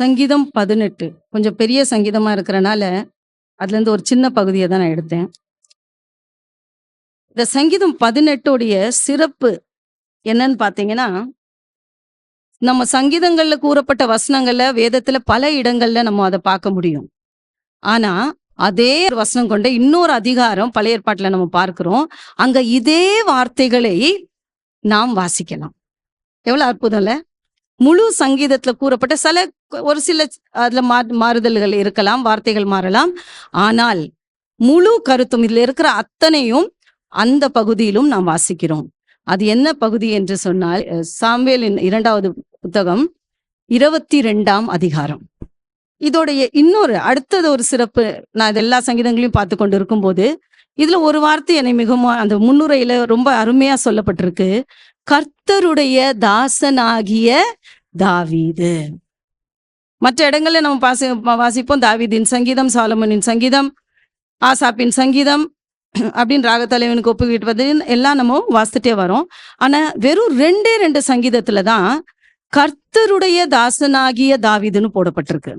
சங்கீதம் பதினெட்டு. கொஞ்சம் பெரிய சங்கீதமா இருக்கிறனால அதுல இருந்து ஒரு சின்ன பகுதியை தான் நான் எடுத்தேன். இந்த சங்கீதம் பதினெட்டுடைய சிறப்பு என்னன்னு பார்த்தீங்கன்னா நம்ம சங்கீதங்கள்ல கூறப்பட்ட வசனங்கள்ல வேதத்துல பல இடங்கள்ல நம்ம அதை பார்க்க முடியும். ஆனா அதே வசனம் கொண்ட இன்னொரு அதிகாரம் பழைய ஏற்பாட்டுல நம்ம பார்க்கிறோம். அங்க இதே வார்த்தைகளை நாம் வாசிக்கலாம். எவ்வளவு அற்புதம்ல? முழு சங்கீதத்துல கூறப்பட்ட சில ஒரு சில அதுல மா- மாறுதல்கள் இருக்கலாம் வார்த்தைகள் மாறலாம். ஆனால் முழு கருத்தும் இதுல இருக்கிற அத்தனையும் அந்த பகுதியிலும் நாம் வாசிக்கிறோம். அது என்ன பகுதி என்று சொன்னால் சாம்வேலின் இரண்டாவது புத்தகம் இருபத்தி ரெண்டாம் அதிகாரம். இதோடைய இன்னொரு அடுத்தது ஒரு சிறப்பு நான் இது எல்லா சங்கீதங்களையும் பார்த்து கொண்டு இருக்கும் போது இதுல ஒரு வார்த்தை என்னை மிகவும் அந்த முன்னுரையில ரொம்ப அருமையா சொல்லப்பட்டிருக்கு. கர்த்தருடைய தாசனாகிய தாவீது. மற்ற இடங்களில் நம்ம பாசி வாசிப்போம். தாவீதின் சங்கீதம் சாலமனின் சங்கீதம் ஆசாப்பின் சங்கீதம் அப்படின்னு ராகத்தலைவனுக்கு ஒப்புக்கிட்டு எல்லாம் நம்ம வாசித்துட்டே வரோம். ஆனா வெறும் ரெண்டே ரெண்டு சங்கீதத்துல தான் கர்த்தருடைய தாசனாகிய தாவீதுன்னு போடப்பட்டிருக்கு.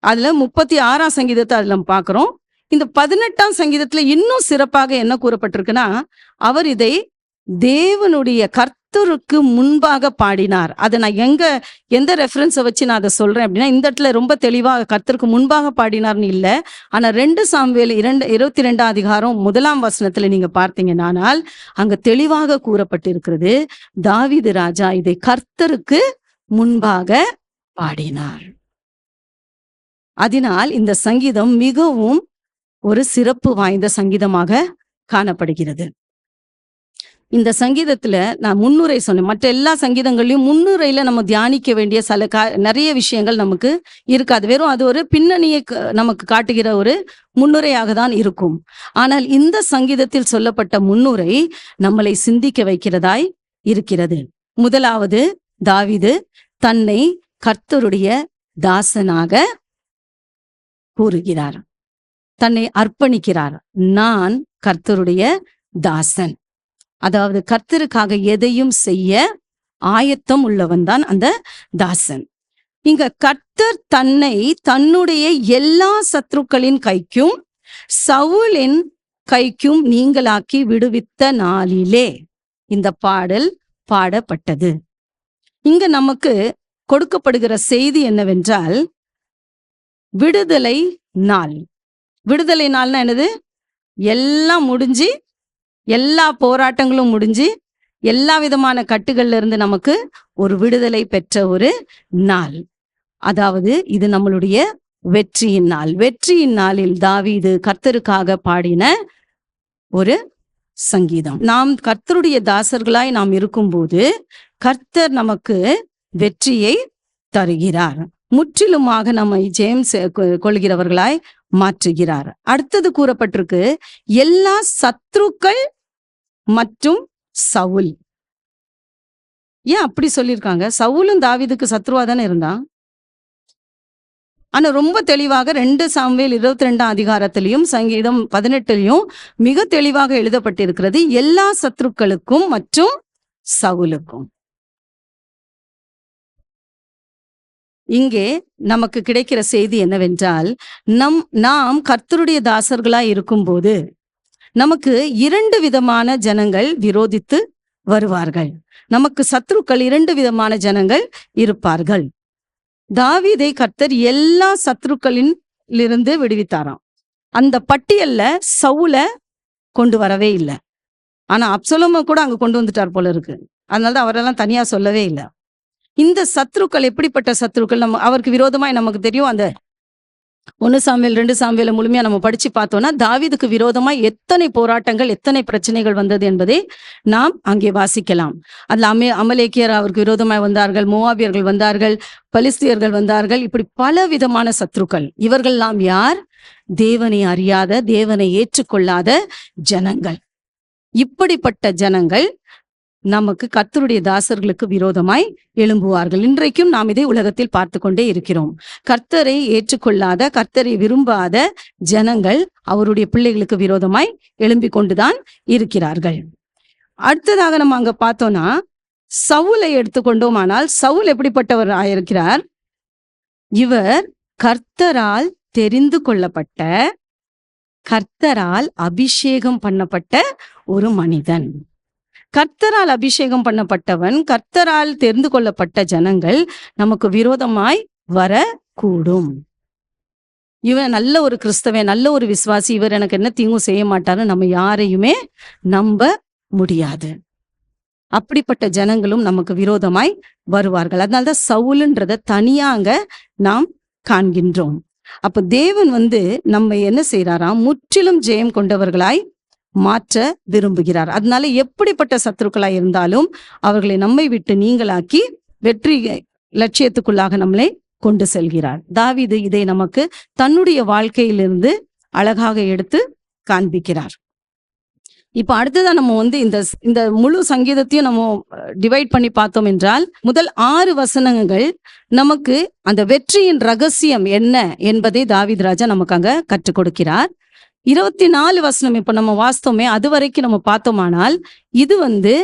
அதுல முப்பத்தி ஆறாம் சங்கீதத்தை அதுல நம்ம இந்த பதினெட்டாம் சங்கீதத்துல இன்னும் சிறப்பாக என்ன கூறப்பட்டிருக்குன்னா அவர் இதை தேவனுடைய கர்த்தருக்கு முன்பாக பாடினார். அதை நான் எங்க எந்த ரெஃபரன்ஸை வச்சு நான் அதை சொல்றேன் அப்படின்னா இந்த இடத்துல ரொம்ப தெளிவாக கர்த்தருக்கு முன்பாக பாடினார்னு இல்ல. ஆனா ரெண்டு சாம்வேல் இரண்டு இருபத்தி ரெண்டாம் அதிகாரம் முதலாம் வசனத்துல நீங்க பார்த்தீங்கன்னானால் அங்க தெளிவாக கூறப்பட்டிருக்கிறது தாவிது ராஜா இதை கர்த்தருக்கு முன்பாக பாடினார். அதனால் இந்த சங்கீதம் மிகவும் ஒரு சிறப்பு வாய்ந்த சங்கீதமாக காணப்படுகிறது. இந்த சங்கீதத்துல நான் முன்னுரை சொன்னேன். மற்ற எல்லா சங்கீதங்களையும் முன்னுரையில நம்ம தியானிக்க வேண்டிய சில கா நிறைய விஷயங்கள் நமக்கு இருக்காது. வெறும் அது ஒரு பின்னணியை நமக்கு காட்டுகிற ஒரு முன்னுரையாக தான் இருக்கும். ஆனால் இந்த சங்கீதத்தில் சொல்லப்பட்ட முன்னுரை நம்மளை சிந்திக்க வைக்கிறதாய் இருக்கிறது. முதலாவது தாவிது தன்னை கர்த்தருடைய தாசனாக கூறுகிறார். தன்னை அர்ப்பணிக்கிறார். நான் கர்த்தருடைய தாசன். அதாவது கர்த்தருக்காக எதையும் செய்ய ஆயத்தம் உள்ளவன் தான் அந்த தாசன். இங்க கர்த்தர் தன்னை தன்னுடைய எல்லா சத்ருக்களின் கைக்கும் சவுலின் கைக்கும் நீங்களாக்கி விடுவித்த நாளிலே இந்த பாடல் பாடப்பட்டது. இங்க நமக்கு கொடுக்கப்படுகிற செய்தி என்னவென்றால் விடுதலை நாள். விடுதலை நாள்னா என்னது? எல்லாம் முடிஞ்சு எல்லா போராட்டங்களும் முடிஞ்சு எல்லா விதமான கட்டுகள்ல இருந்து நமக்கு ஒரு விடுதலை பெற்ற ஒரு நாள். அதாவது இது நம்மளுடைய வெற்றியின் நாள். வெற்றியின் நாளில் தாவீது கர்த்தருக்காக பாடின ஒரு சங்கீதம். நாம் கர்த்தருடைய தாசர்களாய் நாம் இருக்கும்போது கர்த்தர் நமக்கு வெற்றியை தருகிறார். முற்றிலுமாக நம்மை ஜெயம் செ- கொ- கொள்கிறவர்களாய் மாற்றுகிறார். அடுத்தது கூறப்பட்டிருக்கு எல்லா சத்ருக்கள் மற்றும் சவுல். ஏன் அப்படி சொல்லியிருக்காங்க? சவுலும் தாவிதுக்கு சத்ருவா தானே இருந்தான்? ஆனா ரொம்ப தெளிவாக ரெண்டு சாம்வேல் இருபத்தி ரெண்டாம் அதிகாரத்திலையும் சங்கீதம் பதினெட்டுலையும் மிக தெளிவாக எழுதப்பட்டிருக்கிறது எல்லா சத்ருக்களுக்கும் மற்றும் சவுலுக்கும். இங்கே நமக்கு கிடைக்கிற செய்தி என்னவென்றால் நம் நாம் கர்த்தருடைய தாசர்களாய் இருக்கும்போது நமக்கு இரண்டு விதமான ஜனங்கள் விரோதித்து வருவார்கள். நமக்கு சத்ருக்கள் இரண்டு விதமான ஜனங்கள் இருப்பார்கள். தாவிதை கர்த்தர் எல்லா சத்ருக்களின் இருந்து விடுவித்தாராம். அந்த பட்டியல்ல சவுல கொண்டு வரவே இல்லை. ஆனா அப்சலோம கூட அங்க கொண்டு வந்துட்டார் போல இருக்கு. அதனாலதான் அவரெல்லாம் தனியா சொல்லவே இல்லை. இந்த சத்ருக்கள் எப்படிப்பட்ட சத்ருக்கள்? நம்ம அவருக்கு விரோதமாய் நமக்கு தெரியும் அந்த ஒன்னு சாமியல் ரெண்டு சாமியல முழுமையா நம்ம படிச்சு பார்த்தோம்னா தாவிதுக்கு விரோதமா எத்தனை போராட்டங்கள் எத்தனை பிரச்சனைகள் வந்தது என்பதை நாம் அங்கே வாசிக்கலாம். அதுல அமே அமலேக்கியர் அவருக்கு விரோதமாய் வந்தார்கள் மோவாபியர்கள் வந்தார்கள் பலிஸ்தியர்கள் வந்தார்கள் இப்படி பல விதமான சத்ருக்கள். இவர்கள் எல்லாம் யார்? தேவனை அறியாத தேவனை ஏற்றுக்கொள்ளாத ஜனங்கள். இப்படிப்பட்ட ஜனங்கள் நமக்கு கர்த்தருடைய தாசர்களுக்கு விரோதமாய் எழும்புவார்கள். இன்றைக்கும் நாம் இதை உலகத்தில் பார்த்து கொண்டே இருக்கிறோம். கர்த்தரை ஏற்றுக்கொள்ளாத கர்த்தரை விரும்பாத ஜனங்கள் அவருடைய பிள்ளைகளுக்கு விரோதமாய் எழும்பிக் கொண்டுதான் இருக்கிறார்கள். அடுத்ததாக நம்ம அங்க பார்த்தோம்னா சவுலை எடுத்துக்கொண்டோமானால் சவுல் எப்படிப்பட்டவர் ஆயிருக்கிறார்? இவர் கர்த்தரால் தெரிந்து கொள்ளப்பட்ட கர்த்தரால் அபிஷேகம் பண்ணப்பட்ட ஒரு மனிதன். கர்த்தரால் அபிஷேகம் பண்ணப்பட்டவன் கர்த்தரால் தெரிந்து கொள்ளப்பட்ட ஜனங்கள் நமக்கு விரோதமாய் வரக்கூடும். இவன் நல்ல ஒரு கிறிஸ்தவன் நல்ல ஒரு விசுவாசி இவர் எனக்கு என்ன தீங்கும் செய்ய மாட்டாருன்னு நம்ம யாரையுமே நம்ப முடியாது. அப்படிப்பட்ட ஜனங்களும் நமக்கு விரோதமாய் வருவார்கள். அதனாலதான் சவுலுன்றத தனியாங்க நாம் காண்கின்றோம். அப்ப தேவன் வந்து நம்ம என்ன செய்யறாராம் முற்றிலும் ஜெயம் கொண்டவர்களாய் மாற்ற விரும்புகிறார். அதனால எப்படிப்பட்ட சத்துருக்களா இருந்தாலும் அவர்களை நம்மை விட்டு நீங்களாக்கி வெற்றி லட்சியத்துக்குள்ளாக நம்மளை கொண்டு செல்கிறார். தாவிது இதை நமக்கு தன்னுடைய வாழ்க்கையிலிருந்து அழகாக எடுத்து காண்பிக்கிறார். இப்ப அடுத்ததா நம்ம வந்து இந்த இந்த முழு சங்கீதத்தையும் நம்ம டிவைட் பண்ணி பார்த்தோம் என்றால் முதல் ஆறு வசனங்கள் நமக்கு அந்த வெற்றியின் ரகசியம் என்ன என்பதை தாவித் ராஜா நமக்கு அங்க கற்றுக் கொடுக்கிறார். இருபத்தி நாலு வசனம் இப்ப நம்ம வாஸ்தவமே அது வரைக்கும் நம்ம பார்த்தோமானால் இது வந்து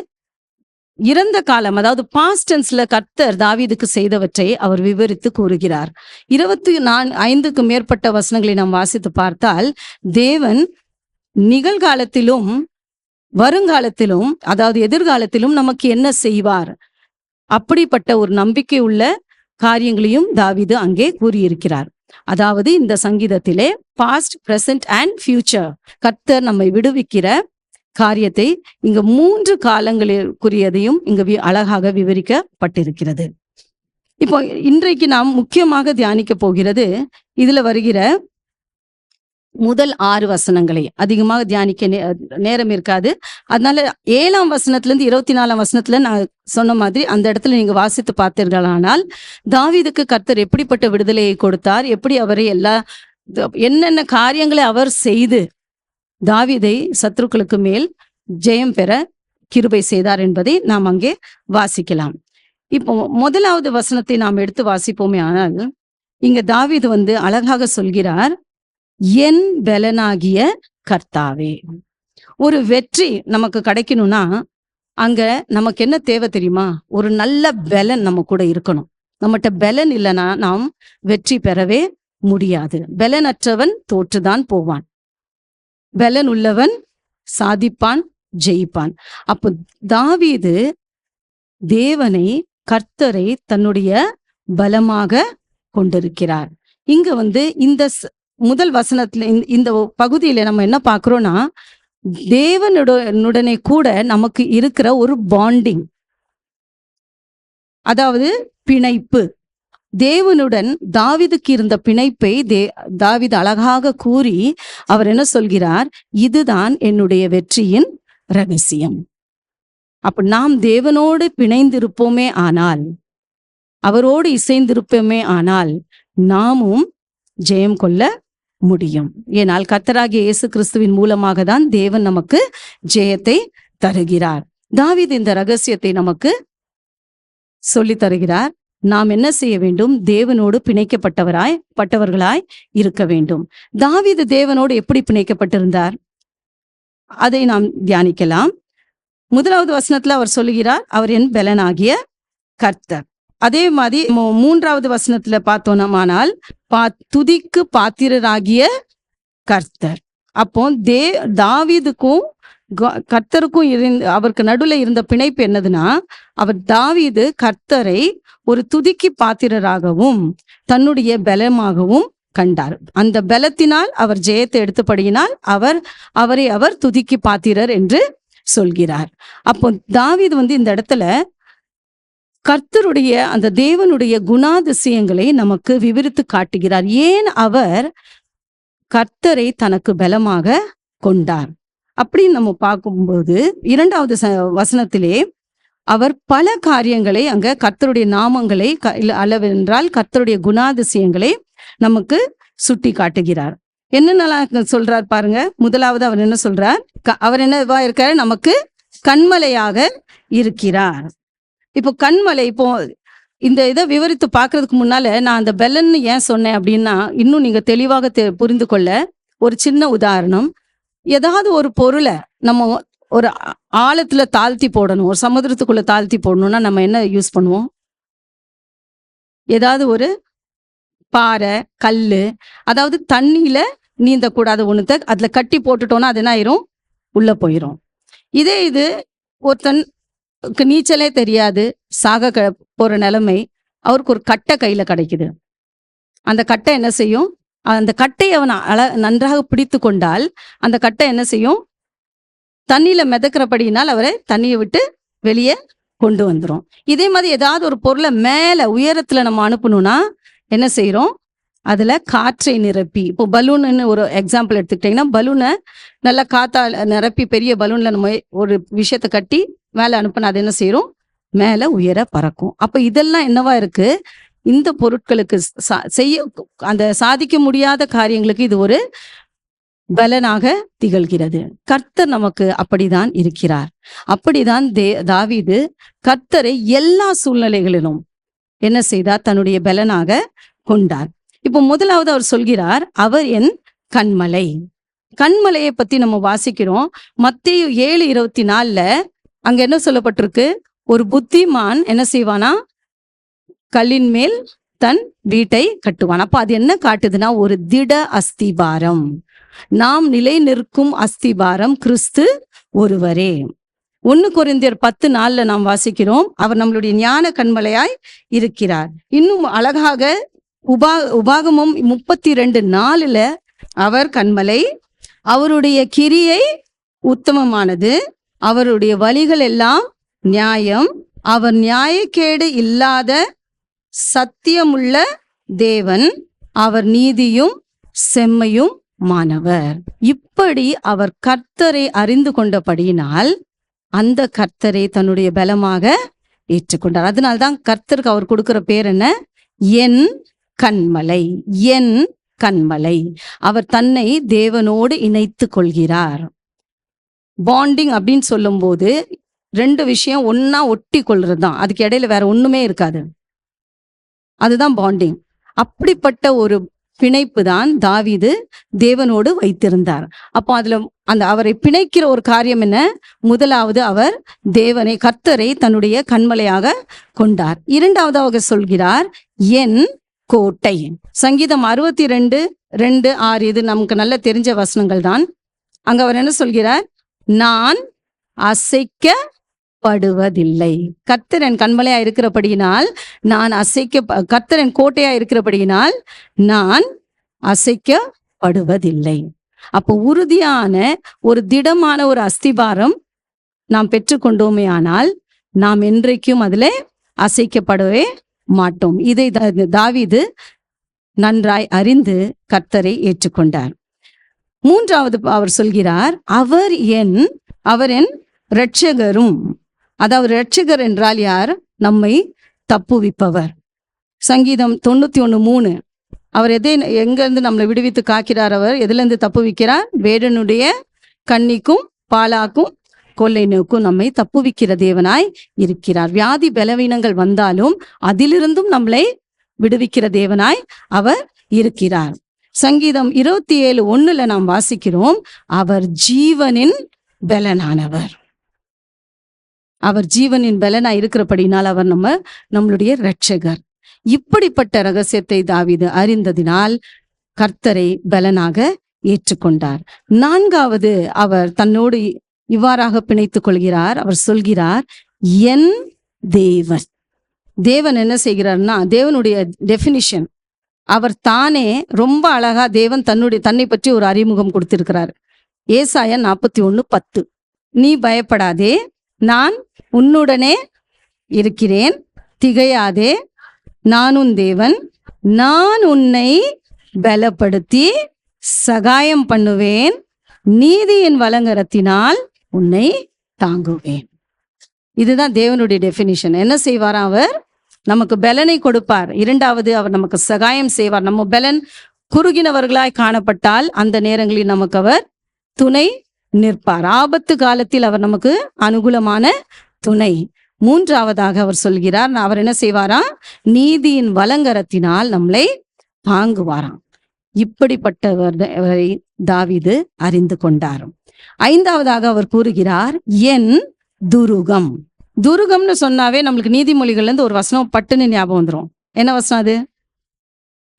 இறந்த காலம் அதாவது பாஸ்டன்ஸ்ல கர்த்தர் தாவீதுக்கு செய்தவற்றை அவர் விவரித்து கூறுகிறார். இருபத்தி நான் ஐந்துக்கு மேற்பட்ட வசனங்களை நாம் வாசித்து பார்த்தால் தேவன் நிகழ்காலத்திலும் வருங்காலத்திலும் அதாவது எதிர்காலத்திலும் நமக்கு என்ன செய்வார்? அப்படிப்பட்ட ஒரு நம்பிக்கை உள்ள காரியங்களையும் தாவிது அங்கே கூறியிருக்கிறார். அதாவது இந்த சங்கீதத்திலே பாஸ்ட் பிரசன்ட் அண்ட் ஃபியூச்சர் கர்த்தர் நம்மை விடுவிக்கிற காரியத்தை இங்க மூன்று காலங்களுக்குரியதையும் இங்க வி- அழகாக விவரிக்கப்பட்டிருக்கிறது. இப்போ இன்றைக்கு நாம் முக்கியமாக தியானிக்க போகிறது இதுல வருகிற முதல் ஆறு வசனங்களை. அதிகமாக தியானிக்க நே- நேரம் இருக்காது. அதனால ஏழாம் வசனத்துல இருந்து இருபத்தி நாலாம் வசனத்துல நான் சொன்ன மாதிரி அந்த இடத்துல நீங்க வாசித்து பார்த்தீர்களானால் தாவீதுக்கு கர்த்தர் எப்படிப்பட்ட விடுதலையை கொடுத்தார்? எப்படி அவரை எல்லா என்னென்ன காரியங்களை அவர் செய்து தாவீதை சத்ருக்களுக்கு மேல் ஜெயம் பெற கிருபை செய்தார் என்பதை நாம் அங்கே வாசிக்கலாம். இப்போ முதலாவது வசனத்தை நாம் எடுத்து வாசிப்போமே ஆனால் இங்க தாவிது வந்து அழகாக சொல்கிறார் என் பலனாகிய கர்த்தாவே. ஒரு வெற்றி நமக்கு கிடைக்கணும்னா அங்க நமக்கு என்ன தேவை தெரியுமா? ஒரு நல்ல பலன் நம்ம கூட இருக்கணும். நம்மகிட்ட பலன் இல்லைன்னா நாம் வெற்றி பெறவே முடியாது. பலனற்றவன் தோற்றுதான் போவான். பலன் உள்ளவன் சாதிப்பான் ஜெயிப்பான். அப்போ தாவீது தேவனை கர்த்தரை தன்னுடைய பலமாக கொண்டிருக்கிறார். இங்க வந்து இந்த முதல் வசனத்துல இந்த- இந்த பகுதியில நம்ம என்ன பாக்குறோம்னா தேவனுடனே கூட நமக்கு இருக்கிற ஒரு பாண்டிங் அதாவது பிணைப்பு. தேவனுடன் தாவிதுக்கு இருந்த பிணைப்பை தே தாவிது அழகாக கூறி அவர் என்ன சொல்கிறார்? இதுதான் என்னுடைய வெற்றியின் ரகசியம். அப்ப நாம் தேவனோடு பிணைந்திருப்போமே ஆனால் அவரோடு இசைந்திருப்போமே ஆனால் நாமும் ஜெயம் கொள்ள முடியும். ஏனால் கர்த்தராகிய இயேசு கிறிஸ்துவின் மூலமாக தான் தேவன் நமக்கு ஜெயத்தை தருகிறார். தாவித் இந்த ரகசியத்தை நமக்கு சொல்லித் தருகிறார். நாம் என்ன செய்ய வேண்டும்? தேவனோடு பிணைக்கப்பட்டவராய் பட்டவர்களாய் இருக்க வேண்டும். தாவிது தேவனோடு எப்படி பிணைக்கப்பட்டிருந்தார்? அதை நாம் தியானிக்கலாம். முதலாவது வசனத்துல அவர் சொல்லுகிறார் அவர் என் பலனாகிய கர்த்தர். அதே மாதிரி மூன்றாவது வசனத்துல பார்த்தோம்னால் பா துதிக்கு பாத்திரராகிய கர்த்தர். அப்போ தே தாவீதுக்கும் க- கர்த்தருக்கும் இருந்த அவருக்கு நடுவில் இருந்த பிணைப்பு என்னதுன்னா அவர் தாவீது கர்த்தரை ஒரு துதிக்கு பாத்திரராகவும் தன்னுடைய பலமாகவும் கண்டார். அந்த பலத்தினால் அவர் ஜெயத்தை எடுத்தபடியினால் அவர் அவரை அவர் துதிக்கு பாத்திரர் என்று சொல்கிறார். அப்போ தாவீது வந்து இந்த இடத்துல கர்த்தருடைய அந்த தேவனுடைய குணாதிசயங்களை நமக்கு விவரித்து காட்டுகிறார். ஏன் அவர் கர்த்தரை தனக்கு பலமாக கொண்டார்? அப்படின்னு நம்ம பார்க்கும்போது இரண்டாவது ச- வசனத்திலே அவர் பல காரியங்களை அங்க கர்த்தருடைய நாமங்களை க- இல்ல அளவென்றால் கர்த்தருடைய குணாதிசயங்களை நமக்கு சுட்டி காட்டுகிறார். என்னென்னலாம் சொல்றார் பாருங்க. முதலாவது அவர் என்ன சொல்றார்? க- அவர் என்னவா இருக்காரு? நமக்கு கண்மலையாக இருக்கிறார். இப்போ கண்மலை இப்போ இந்த இதை விவரித்து பார்க்கறதுக்கு முன்னால நான் அந்த பெலன்னு ஏன் சொன்னேன் அப்படின்னா இன்னும் நீங்க தெளிவாக தெ- புரிந்து கொள்ள ஒரு சின்ன உதாரணம். ஏதாவது ஒரு பொருளை நம்ம ஒரு ஆ- ஆழத்துல தாழ்த்தி போடணும். ஒரு சமுதிரத்துக்குள்ள தாழ்த்தி போடணும்னா நம்ம என்ன யூஸ் பண்ணுவோம்? ஏதாவது ஒரு பாறை கல் அதாவது தண்ணியில நீந்தக்கூடாத ஒண்ணுத்த அதுல கட்டி போட்டுட்டோம்னா அது என்ன ஆயிரும்? உள்ள போயிரும். இதே இது ஒருத்தன் நீச்சலே தெரியாது. சாக க- போகிற நிலைமை அவருக்கு ஒரு கட்டை கையில் கிடைக்குது. அந்த கட்டை என்ன செய்யும்? அந்த கட்டையை அவன் அழ நன்றாக பிடித்து கொண்டால் அந்த கட்டை என்ன செய்யும்? தண்ணியில் மிதக்கிறபடியினால் அவரை தண்ணியை விட்டு வெளியே கொண்டு வந்துடும் இதே மாதிரி ஏதாவது ஒரு பொருளை மேலே உயரத்தில் நம்ம அனுப்பணும்னா என்ன செய்கிறோம் அதில் காற்றை நிரப்பி இப்போ பலூன்னு ஒரு எக்ஸாம்பிள் எடுத்துக்கிட்டிங்கன்னா பலூனை நல்லா காத்தா நிரப்பி பெரிய பலூனில் நம்ம ஒரு விஷயத்தை கட்டி மேலே அனுப்பினா அது என்ன செய்யறோம் மேல உயர பறக்கும். அப்போ இதெல்லாம் என்னவா இருக்கு? இந்த பொருட்களுக்கு செய்ய அந்த சாதிக்க முடியாத காரியங்களுக்கு இது ஒரு பலனாக திகழ்கிறது. கர்த்தர் நமக்கு அப்படிதான் இருக்கிறார். அப்படிதான் தே தாவிது கர்த்தரை எல்லா சூழ்நிலைகளிலும் என்ன செய்தார்? தன்னுடைய பலனாக கொண்டார். இப்போ முதலாவது அவர் சொல்கிறார் அவர் என் கண்மலை. கண்மலையை பத்தி நம்ம வாசிக்கிறோம். மத்திய ஏழு இருபத்தி நாலுல அங்க என்ன சொல்லப்பட்டிருக்கு? ஒரு புத்திமான் என்ன செய்வானா? கல்லின் மேல் தன் வீட்டை கட்டுவான். அப்ப அது என்ன காட்டுதுன்னா ஒரு திட அஸ்திபாரம். நாம் நிலை நிற்கும் அஸ்திபாரம் கிறிஸ்து ஒருவரே. ஒன்னு குறைந்தர் பத்து நாள்ல நாம் வாசிக்கிறோம். அவர் நம்மளுடைய ஞான கண்மலையாய் இருக்கிறார். இன்னும் அழகாக உபா உபாகமும் முப்பத்தி ரெண்டு நாலுல அவர் கண்மலை அவருடைய கிரியை உத்தமமானது. அவருடைய வழிகள் எல்லாம் நியாயம். அவர் நியாயக்கேடு இல்லாத சத்தியமுள்ள தேவன். அவர் நீதியும் செம்மையும் மாணவர். இப்படி அவர் கர்த்தரை அறிந்து கொண்டபடியினால் அந்த கர்த்தரை தன்னுடைய பலமாக ஏற்றுக்கொண்டார். அதனால்தான் கர்த்தருக்கு அவர் கொடுக்கிற பேர் என்ன? என் கண்மலை என் கண்மலை அவர் தன்னை தேவனோடு இணைத்து கொள்கிறார். பாண்டிங் அப்படின்னு சொல்லும்போது ரெண்டு விஷயம் ஒன்னா ஒட்டி கொள்றது தான் அதுக்கு இடையில வேற ஒண்ணுமே இருக்காது. அதுதான் பாண்டிங் அப்படிப்பட்ட ஒரு பிணைப்பு தான் தாவிது தேவனோடு வைத்திருந்தார். அப்போ அதுல அந்த அவரை பிணைக்கிற ஒரு காரியம் என்ன? முதலாவது அவர் தேவனை கர்த்தரை தன்னுடைய கண்மலையாக கொண்டார். இரண்டாவது அவர் சொல்கிறார் என் கோட்டை. சங்கீதம் அறுபத்தி ரெண்டு ரெண்டு ஆறு இது நமக்கு நல்ல தெரிஞ்ச வசனங்கள் தான் அங்க அவர் என்ன சொல்கிறார்? நான் அசைக்கப்படுவதில்லை. கர்த்தர் என் கண்மலையா இருக்கிறபடியினால் நான் அசைக்க கர்த்தர் கோட்டையா இருக்கிறபடியினால் நான் அசைக்கப்படுவதில்லை. அப்போ உறுதியான ஒரு திடமான ஒரு அஸ்திபாரம் நாம் பெற்றுக்கொண்டோமே ஆனால் நாம் என்றைக்கும் அதுல அசைக்கப்படவே மாட்டோம். இதை தா- நன்றாய் அறிந்து கர்த்தரை ஏற்றுக்கொண்டார். மூன்றாவது அவர் சொல்கிறார் அவர் என் அவர் என் இரட்சகரும். அதாவது இரட்சகர் என்றால் யார்? நம்மை தப்புவிப்பவர். சங்கீதம் தொண்ணூத்தி ஒன்று மூணு. அவர் எதை எங்கிருந்து நம்மளை விடுவித்து காக்கிறார் அவர்? எதுலேருந்து தப்புவிக்கிறார்? வேடனுடைய கண்ணிக்கும் பாலாக்கும் கொள்ளை நோக்கும் நம்மை தப்புவிக்கிற தேவனாய் இருக்கிறார். வியாதி பலவீனங்கள் வந்தாலும் அதிலிருந்தும் நம்மளை விடுவிக்கிற தேவனாய் அவர் இருக்கிறார். சங்கீதம் இருபத்தி ஏழு ஒண்ணுல நாம் வாசிக்கிறோம் அவர் ஜீவனின் பலனானவர். அவர் ஜீவனின் பலனா இருக்கிறபடினால் அவர் நம்ம நம்மளுடைய இரட்சகர். இப்படிப்பட்ட ரகசியத்தை தாவீது அறிந்ததினால் கர்த்தரை பலனாக ஏற்றுக்கொண்டார். நான்காவது அவர் தன்னோடு இவ்வாறாக பிணைத்துக் கொள்கிறார் அவர் சொல்கிறார் என் தேவன். தேவன் என்ன செய்கிறார்னா தேவனுடைய டெபினிஷன் அவர் தானே ரொம்ப அழகா தேவன் தன்னுடைய தன்னை பற்றி ஒரு அறிமுகம் கொடுத்திருக்கிறார். ஏசாய நாற்பத்தி ஒன்று பத்து. நீ பயப்படாதே நான் உன்னுடனே இருக்கிறேன் திகையாதே நானும் தேவன் நான் உன்னை பலப்படுத்தி சகாயம் பண்ணுவேன் நீதியின் வலங்கரத்தினால் உன்னை தாங்குவேன். இதுதான் தேவனுடைய டெஃபினிஷன் என்ன செய்வாராம் அவர்? நமக்கு பலனை கொடுப்பார். இரண்டாவது அவர் நமக்கு சகாயம் செய்வார். நம்ம பலன் குறுகினவர்களாய் காணப்பட்டால் அந்த நேரங்களில் நமக்கு அவர் துணை நிற்பார். ஆபத்து காலத்தில் அவர் நமக்கு அனுகூலமான துணை. மூன்றாவதாக அவர் சொல்கிறார் அவர் என்ன செய்வாராம்? நீதியின் வலங்கரத்தினால் நம்மளை தாங்குவாராம். இப்படிப்பட்டவர் தாவிது அறிந்து கொண்டார். ஐந்தாவதாக அவர் கூறுகிறார் என் துருகம். துருகம்னு சொன்னாவே நம்மளுக்கு நீதிமொழிகள்லேருந்து ஒரு வசனம் பட்டுன்னு ஞாபகம் வந்துரும். என்ன வசனம் அது?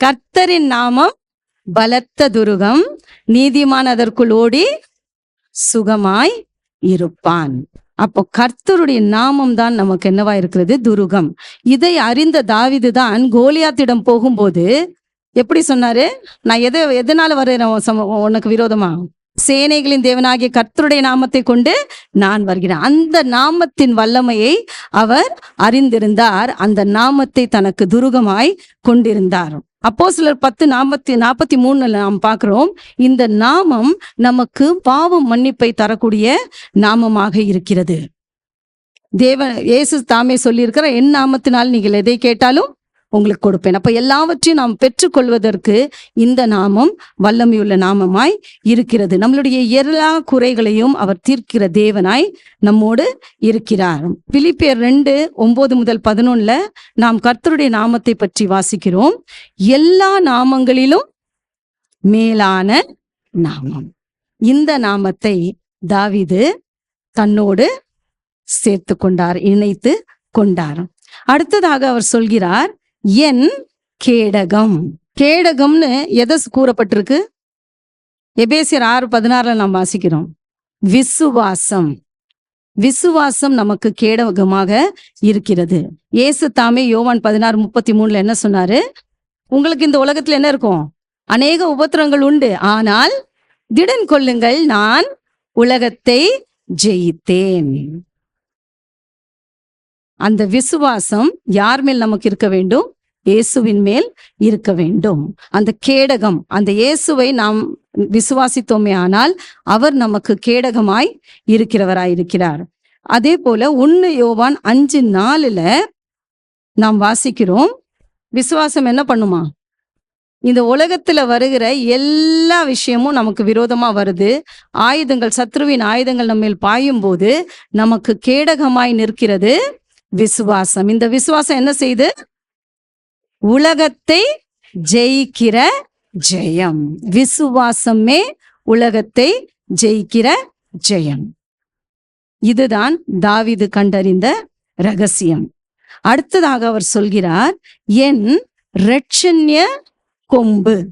கர்த்தரின் நாமம் பலத்த துருகம் நீதிமான் அதற்குள் ஓடி சுகமாய் இருப்பான். அப்போ கர்த்தருடைய நாமம் தான் நமக்கு என்னவா இருக்கிறது? துருகம். இதை அறிந்த தாவிது தான் கோலியாத்திடம் போகும்போது எப்படி சொன்னாரு? நான் எதை எதனால வர்றேன்? உனக்கு விரோதமா? சேனைகளின் தேவனாகிய கர்த்தருடைய நாமத்தை கொண்டு நான் வருகிறேன். அந்த நாமத்தின் வல்லமையை அவர் அறிந்திருந்தார். அந்த நாமத்தை தனக்கு துருகமாய் கொண்டிருந்தார். அப்போ சிலர் பத்து நாற்பத்தி நாற்பத்தி மூணுல நாம் பார்க்கிறோம். இந்த நாமம் நமக்கு பாவம் மன்னிப்பை தரக்கூடிய நாமமாக இருக்கிறது. தேவ இயேசு தாமே சொல்லியிருக்கிற என் நாமத்தினால் நீங்கள் எதை கேட்டாலும் உங்களுக்கு கொடுப்பேன். அப்ப எல்லாவற்றையும் நாம் பெற்றுக்கொள்வதற்கு இந்த நாமம் வல்லமையுள்ள நாமமாய் இருக்கிறது. நம்மளுடைய எல்லா குறைகளையும் அவர் தீர்க்கிற தேவனாய் நம்மோடு இருக்கிறார். பிலிப்பியர் ரெண்டு ஒன்பது முதல் பதினொன்னுல நாம் கர்த்தருடைய நாமத்தை பற்றி வாசிக்கிறோம். எல்லா நாமங்களிலும் மேலான நாமம். இந்த நாமத்தை தாவிது தன்னோடு சேர்த்து கொண்டார் இணைத்து கொண்டார். அடுத்ததாக அவர் சொல்கிறார் என் கேடகம். கேடகம்னு எதை கூறப்பட்டிருக்கு? எபேசியர் ஆறு பதினாறுல நாம் வாசிக்கிறோம். விசுவாசம். விசுவாசம் நமக்கு கேடகமாக இருக்கிறது. இயேசு தாமே யோவான் பதினாறு முப்பத்தி மூணுல என்ன சொன்னாரு? உங்களுக்கு இந்த உலகத்துல என்ன இருக்கும்? அநேக உபத்திரங்கள் உண்டு. ஆனால் திடன் கொள்ளுங்கள் நான் உலகத்தை ஜெயித்தேன். அந்த விசுவாசம் யார் மேல் நமக்கு இருக்க வேண்டும்? இயேசுவின் மேல் இருக்க வேண்டும். அந்த கேடகம் அந்த இயேசுவை நாம் விசுவாசித்தோமே ஆனால் அவர் நமக்கு கேடகமாய் இருக்கிறவராய் இருக்கிறார் அதே போல ஒன்னு யோவான் அஞ்சு நாலுல நாம் வாசிக்கிறோம். விசுவாசம் என்ன பண்ணுமா? இந்த உலகத்துல வருகிற எல்லா விஷயமும் நமக்கு விரோதமா வருது. ஆயுதங்கள் சத்ருவின் ஆயுதங்கள் நம்ம மேல் பாயும் போது நமக்கு கேடகமாய் நிற்கிறது. விசுவாசம். இந்த விசுவாசம் என்ன செய்து? உலகத்தை ஜெயிக்கிற ஜெயம். விசுவாசமே உலகத்தை ஜெயிக்கிற ஜெயம். இதுதான் தாவிது கண்டறிந்த ரகசியம். அடுத்ததாக அவர் சொல்கிறார் என் ரட்சண்ய கொம்பு.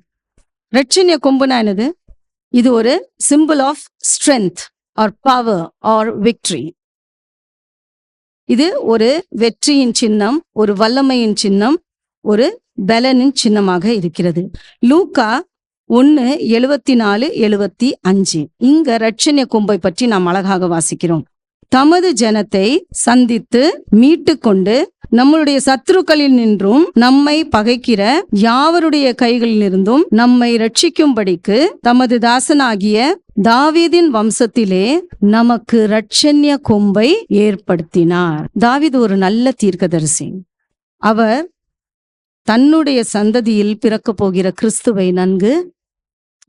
ரட்சண்ய கொம்புனா என்னது? இது ஒரு symbol of strength or power or victory இது ஒரு வெற்றியின் சின்னம் ஒரு வல்லமையின் சின்னம் ஒரு பலனின் சின்னமாக இருக்கிறது. லூக்கா ஒன்னு எழுவத்தி நாலு எழுவத்தி அஞ்சு. இங்க ரட்சணிய கும்பை பற்றி நாம் அழகாக வாசிக்கிறோம். தமது ஜனத்தை சந்தித்து மீட்டு கொண்டு நம்மளுடைய சத்துருக்களில் நின்றும் நம்மை பகைக்கிற யாவருடைய கைகளில் இருந்தும் நம்மை ரட்சிக்கும்படிக்கு தமது தாசனாகிய தாவீதின் வம்சத்திலே நமக்கு ரட்சண்ய கொம்பை ஏற்படுத்தினார். தாவித் ஒரு நல்ல தீர்க்கதரிசி. அவர் தன்னுடைய சந்ததியில் பிறக்கப் போகிற கிறிஸ்துவை நன்கு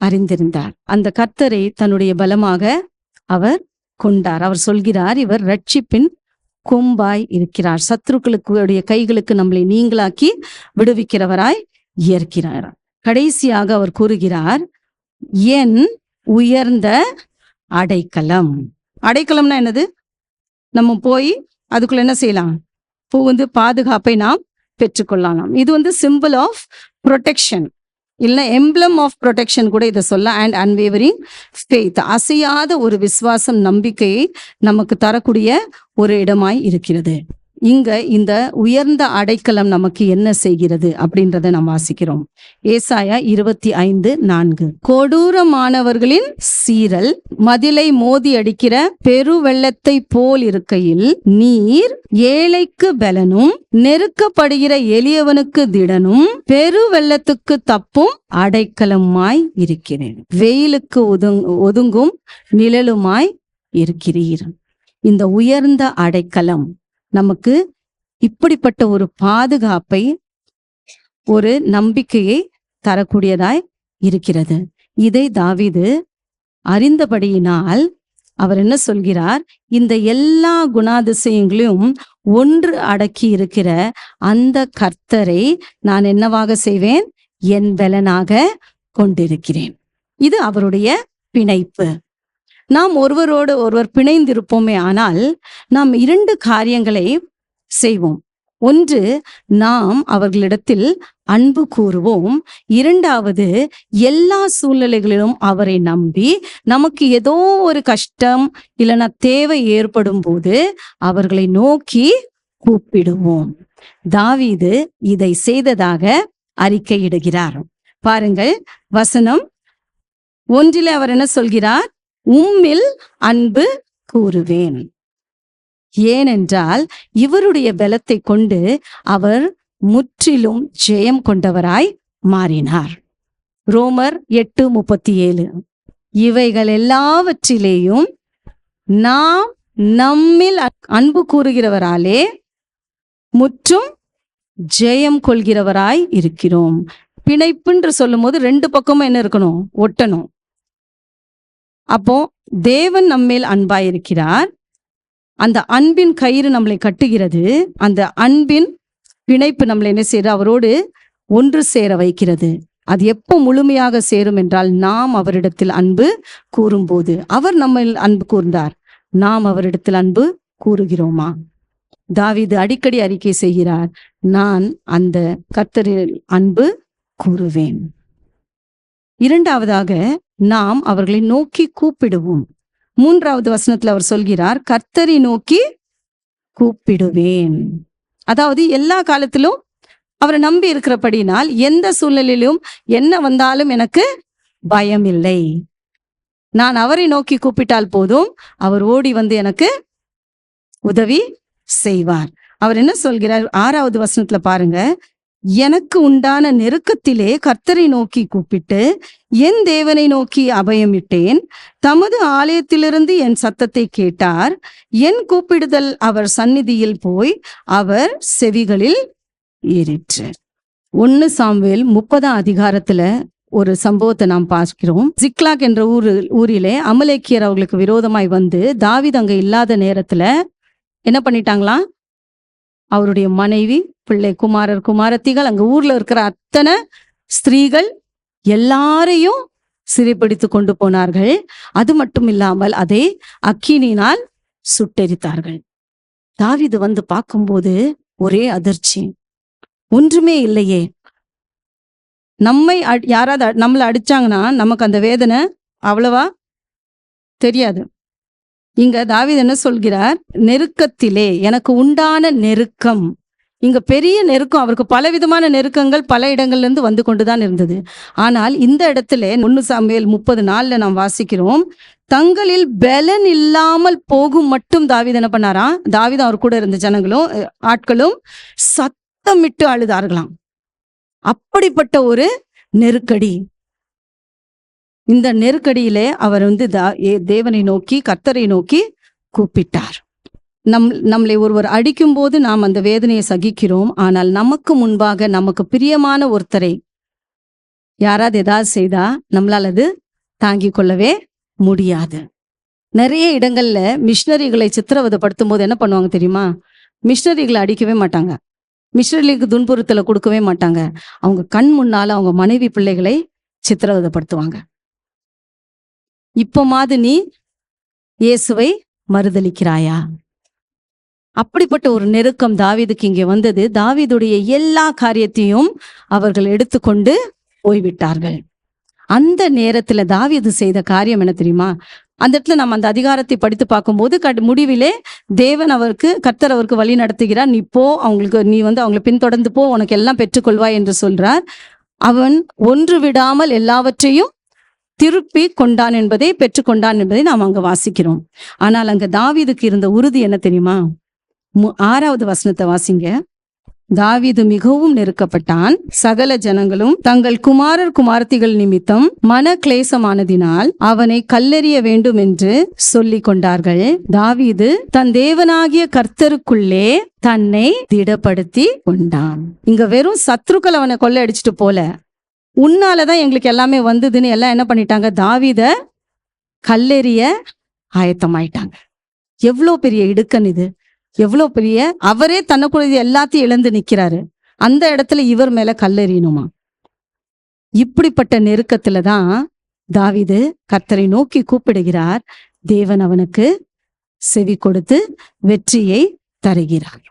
அறிந்திருந்தார். அந்த கர்த்தரை தன்னுடைய பலமாக அவர் கொண்டார். அவர் சொல்கிறார் இவர் ரட்சிப்பின் கொம்பாய் இருக்கிறார். சத்துருக்களுடைய கைகளுக்கு நம்மளை நீங்களாக்கி விடுவிக்கிறவராய் இயற்கிறார் கடைசியாக அவர் கூறுகிறார் என் உயர்ந்த அடைக்கலம். அடைக்கலம்னா என்னது? நம்ம போய் அதுக்குள்ள என்ன செய்யலாம்? இப்போ வந்து பாதுகாப்பை நாம் பெற்றுக்கொள்ளலாம். இது வந்து சிம்பிள் ஆஃப் ப்ரொடெக்ஷன் இல்லை எம்ப்ளம் ஆஃப் ப்ரொடெக்ஷன் கூட இதை சொல்ல அண்ட் அன்வேவரிங் ஃபெய்த் அசையாத ஒரு விசுவாசம் நம்பிக்கையை நமக்கு தரக்கூடிய ஒரு இடமாய் இருக்கிறது. இங்க இந்த உயர்ந்த அடைக்கலம் நமக்கு என்ன செய்கிறது அப்படின்றத நாம் வாசிக்கிறோம். ஏசாயா இருபத்தி ஐந்து நான்கு. கொடூரமானவர்களின் சீரல் மதிலை மோதி அடிக்கிற பெருவெள்ளத்தை போல் இருக்கையில் நீர் ஏழைக்கு பலனும் நெருக்கப்படுகிற எளியவனுக்கு திடனும் பெரு வெள்ளத்துக்கு தப்பும் அடைக்கலமாய் இருக்கிறேன். வெயிலுக்கு ஒதுங் ஒதுங்கும் நிழலுமாய் இருக்கிறீர். இந்த உயர்ந்த அடைக்கலம் நமக்கு இப்படிப்பட்ட ஒரு பாதுகாப்பை ஒரு நம்பிக்கையை தரக்கூடியதாய் இருக்கிறது. இதை தாவிது அறிந்தபடியினால் அவர் என்ன சொல்கிறார்? இந்த எல்லா குணாதிசயங்களையும் ஒன்று அடக்கி இருக்கிற அந்த கர்த்தரை நான் என்னவாக செய்வேன்? என் பலனாக கொண்டிருக்கிறேன். இது அவருடைய பிணைப்பு. நாம் ஒருவரோடு ஒருவர் பிணைந்திருப்போமே ஆனால் நாம் இரண்டு காரியங்களை செய்வோம். ஒன்று நாம் அவர்களிடத்தில் அன்பு கூறுவோம். இரண்டாவது எல்லா சூழ்நிலைகளிலும் அவரை நம்பி நமக்கு ஏதோ ஒரு கஷ்டம் இல்லைன்னா தேவை ஏற்படும் போது அவர்களை நோக்கி கூப்பிடுவோம். தாவீது இதை செய்ததாக அறிக்கையிடுகிறார். பாருங்கள் வசனம் ஒன்றில் அவர் என்ன சொல்கிறார்? உம்மில் அன்பு கூறுவேன். ஏனென்றால் இவருடைய பலத்தை கொண்டு அவர் முற்றிலும் ஜெயம் கொண்டவராய் மாறினார். ரோமர் எட்டு முப்பத்தி ஏழு இவைகள் எல்லாவற்றிலேயும் நாம் நம்மில் அன்பு கூறுகிறவராலே முற்றும் ஜெயம் கொள்கிறவராய் இருக்கிறோம். பிணைப்புன்று சொல்லும்போது ரெண்டு பக்கமும் என்ன இருக்கணும்? ஒட்டணும். அப்போ தேவன் நம்மேல் அன்பாயிருக்கிறார். அந்த அன்பின் கயிறு நம்மளை கட்டுகிறது. அந்த அன்பின் பிணைப்பு நம்மளை என்ன செய்யற அவரோடு ஒன்று சேர வைக்கிறது. அது எப்போ முழுமையாக சேரும் என்றால் நாம் அவரிடத்தில் அன்பு கூறும்போது. அவர் நம்ம அன்பு கூர்ந்தார். நாம் அவரிடத்தில் அன்பு கூறுகிறோமா? தாவிது அடிக்கடி அறிக்கை செய்கிறார் நான் அந்த கர்த்தரில் அன்பு கூறுவேன். இரண்டாவதாக நாம் அவர்களை நோக்கி கூப்பிடுவோம். மூன்றாவது வசனத்துல அவர் சொல்கிறார் கர்த்தரை நோக்கி கூப்பிடுவேன். அதாவது எல்லா காலத்திலும் அவரை நம்பி இருக்கிறபடினால் எந்த சூழ்நிலையிலும் என்ன வந்தாலும் எனக்கு பயம் இல்லை நான் அவரை நோக்கி கூப்பிட்டால் போதும் அவர் ஓடி வந்து எனக்கு உதவி செய்வார். அவர் என்ன சொல்கிறார்? ஆறாவது வசனத்துல பாருங்க எனக்கு உண்டான நெருக்கத்திலே கர்த்தரை நோக்கி கூப்பிட்டு என் தேவனை நோக்கி அபயமிட்டேன். தமது ஆலயத்திலிருந்து என் சத்தத்தை கேட்டார். என் கூப்பிடுதல் அவர் சந்நிதியில் போய் அவர் செவிகளில் ஏறிற்று. ஒன்னு சாம்வேல் முப்பதாம் அதிகாரத்துல ஒரு சம்பவத்தை நாம் பார்க்கிறோம். ஜிக்லாக் என்ற ஊர் ஊரிலே அமலேக்கியர் அவர்களுக்கு விரோதமாய் வந்து தாவித் அங்க இல்லாத நேரத்துல என்ன பண்ணிட்டாங்களாம் அவருடைய மனைவி பிள்ளை குமாரர் குமாரத்திகள் அங்க ஊர்ல இருக்கிற அத்தனை ஸ்திரீகள் எல்லாரையும் சிறைப்பிடித்து கொண்டு போனார்கள். அது மட்டும் இல்லாமல் அதை அக்கினினால் சுட்டெரித்தார்கள். தாவிது வந்து பார்க்கும்போது ஒரே அதிர்ச்சி. ஒன்றுமே இல்லையே. நம்மை யாராவது அ- நம்மளை அடிச்சாங்கன்னா நமக்கு அந்த வேதனை அவ்வளவா தெரியாது. இங்க தாவீது என்ன சொல்கிறார்? நெருக்கத்திலே எனக்கு உண்டான நெருக்கம். இங்க பெரிய நெருக்கம் அவருக்கு பலவிதமான நெருக்கங்கள் பல இடங்கள்ல இருந்து வந்து கொண்டுதான் இருந்தது. ஆனால் இந்த இடத்துல ஒன்னு சமையல் முப்பது நாள்ல நாம் வாசிக்கிறோம் தங்களில் பலன் இல்லாமல் போகும் மட்டும் தாவித என்ன பண்ணாரா? தாவிதம் அவர் கூட இருந்த ஜனங்களும் ஆட்களும் சத்தமிட்டு அழுதார்களாம். அப்படிப்பட்ட ஒரு நெருக்கடி. இந்த நெருக்கடியிலே அவர் வந்து தா- ஏ- தேவனை நோக்கி கர்த்தரை நோக்கி கூப்பிட்டார். நம் நம்மளை ஒருவர் அடிக்கும் போது நாம் அந்த வேதனையை சகிக்கிறோம். ஆனால் நமக்கு முன்பாக நமக்கு பிரியமான ஒருத்தரை யாராவது ஏதாவது செய்தா நம்மளால் அது தாங்கிக் கொள்ளவே முடியாது. நிறைய இடங்கள்ல மிஷினரிகளை சித்திரவதைப்படுத்தும் போது என்ன பண்ணுவாங்க தெரியுமா? மிஷினரிகளை அடிக்கவே மாட்டாங்க. மிஷினரிகளுக்கு துன்புறுத்தலை கொடுக்கவே மாட்டாங்க. அவங்க கண் முன்னால அவங்க மனைவி பிள்ளைகளை சித்திரவதைப்படுத்துவாங்க. இப்போ மாது நீ இயேசுவை மறுதலிக்கிறாயா? அப்படிப்பட்ட ஒரு நெருக்கம் தாவீதுக்கு இங்கே வந்தது. தாவீதுடைய எல்லா காரியத்தையும் அவர்கள் எடுத்துக்கொண்டு போய்விட்டார்கள். அந்த நேரத்துல தாவீது செய்த காரியம் என்ன தெரியுமா? அந்த இடத்துல நம்ம அந்த அதிகாரத்தை படித்து பார்க்கும்போது கட் முடிவிலே தேவன் அவருக்கு கர்த்தர் அவருக்கு வழி நடத்துகிறார். நீ போ அவங்களுக்கு நீ வந்து அவங்களை பின்தொடர்ந்து போ உனக்கு எல்லாம் பெற்றுக்கொள்வாய் என்று சொல்றார். அவன் ஒன்று விடாமல் எல்லாவற்றையும் திருப்பி கொண்டான் என்பதை பெற்றுக்கொண்டான் என்பதை நாம் அங்க வாசிக்கிறோம். ஆனால் அங்க தாவீதுக்கு இருந்த உறுதி என்ன தெரியுமா? மு- ஆறாவது வசனத்தை வாசிங்க. தாவீது மிகவும் நெருக்கப்பட்டான். சகல ஜனங்களும் தங்கள் குமாரர் குமார்த்திகள் நிமித்தம் மன கிளேசமானதினால் அவனை கல்லெறிய வேண்டும் என்று சொல்லிக் கொண்டார்கள். தாவீது தன் தேவனாகிய கர்த்தருக்குள்ளே தன்னை திடப்படுத்தி கொண்டான். இங்க வெறும் சத்ருக்கள் அவனை கொள்ளையடிச்சிட்டு போல. உன்னாலதான் எங்களுக்கு எல்லாமே வந்ததுன்னு எல்லாம் என்ன பண்ணிட்டாங்க? தாவித கல்லெறிய ஆயத்தமாயிட்டாங்க. எவ்வளோ பெரிய இடுக்கன் இது. எவ்வளோ பெரிய அவரே தனக்குரிய எல்லாத்தையும் இழந்து நிக்கிறாரு. அந்த இடத்துல இவர் மேல கல்லெறியணுமா? இப்படிப்பட்ட நெருக்கத்துல தான் தாவிது கர்த்தரை நோக்கி கூப்பிடுகிறார். தேவன் அவனுக்கு செவி கொடுத்து வெற்றியை தருகிறார்.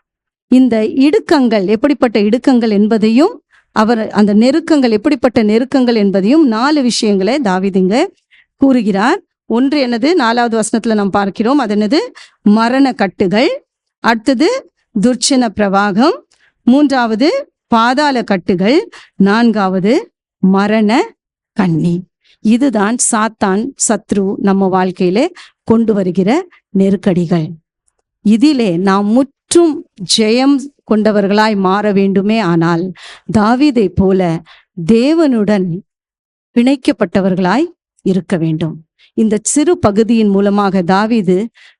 இந்த இடுக்கங்கள் எப்படிப்பட்ட இடுக்கங்கள் என்பதையும் அவர் அந்த நெருக்கங்கள் எப்படிப்பட்ட நெருக்கங்கள் என்பதையும் நாலு விஷயங்களை தாவிதுங்க கூறுகிறார். ஒன்று என்னது? நாலாவது வசனத்துல நாம் பார்க்கிறோம். அது என்னது? மரண கட்டுகள். அடுத்தது துர்ச்சன பிரவாகம். மூன்றாவது பாதாள கட்டுகள். நான்காவது மரண கண்ணி. இதுதான் சாத்தான் சத்ரு நம்ம வாழ்க்கையில கொண்டு வருகிற நெருக்கடிகள். இதிலே நாம் முற்றும் ஜெயம் கொண்டவர்களாய் மாற வேண்டுமே ஆனால் தாவிதை போல தேவனுடன் பிணைக்கப்பட்டவர்களாய் இருக்க வேண்டும். இந்த சிறு பகுதியின் மூலமாக தாவிது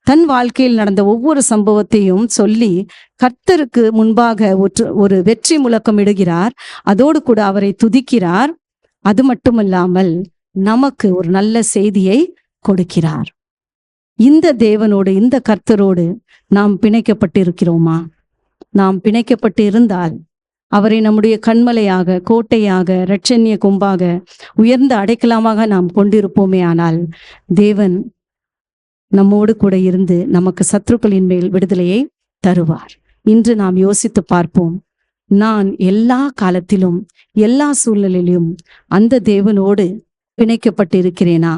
தன் வாழ்க்கையில் நடந்த ஒவ்வொரு சம்பவத்தையும் சொல்லி கர்த்தருக்கு முன்பாக ஒரு ஒரு வெற்றி முழக்கம் இடுகிறார். அதோடு கூட அவரை துதிக்கிறார். அது மட்டுமல்லாமல் நமக்கு ஒரு நல்ல செய்தியை கொடுக்கிறார். இந்த தேவனோடு இந்த கர்த்தரோடு நாம் பிணைக்கப்பட்டிருக்கிறோமா? நாம் பிணைக்கப்பட்டு இருந்தால் அவரை நம்முடைய கண்மலையாக கோட்டையாக இரட்சண்ய கொம்பாக உயர்ந்த அடைக்கலமாக நாம் கொண்டிருப்போமே ஆனால் தேவன் நம்மோடு கூட இருந்து நமக்கு சத்ருக்களின் மேல் விடுதலையை தருவார். இன்று நாம் யோசித்து பார்ப்போம் நான் எல்லா காலத்திலும் எல்லா சூழ்நிலையிலும் அந்த தேவனோடு பிணைக்கப்பட்டிருக்கிறேனா?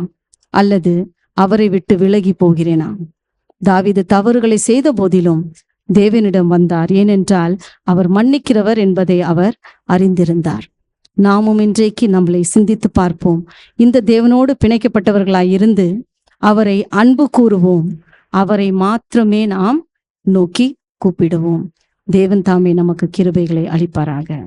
அல்லது அவரை விட்டு விலகி போகிறேனா தாவிது தவறுகளை செய்த போதிலும் தேவனிடம் வந்தார். ஏனென்றால் அவர் மன்னிக்கிறவர் என்பதை அவர் அறிந்திருந்தார். நாமும் இன்றைக்கு நம்மளை சிந்தித்து பார்ப்போம். இந்த தேவனோடு பிணைக்கப்பட்டவர்களாய் இருந்து அவரை அன்பு கூறுவோம். அவரை மாத்திரமே நாம் நோக்கி கூப்பிடுவோம். தேவன் தாமே நமக்கு கிருபைகளை அளிப்பாராக.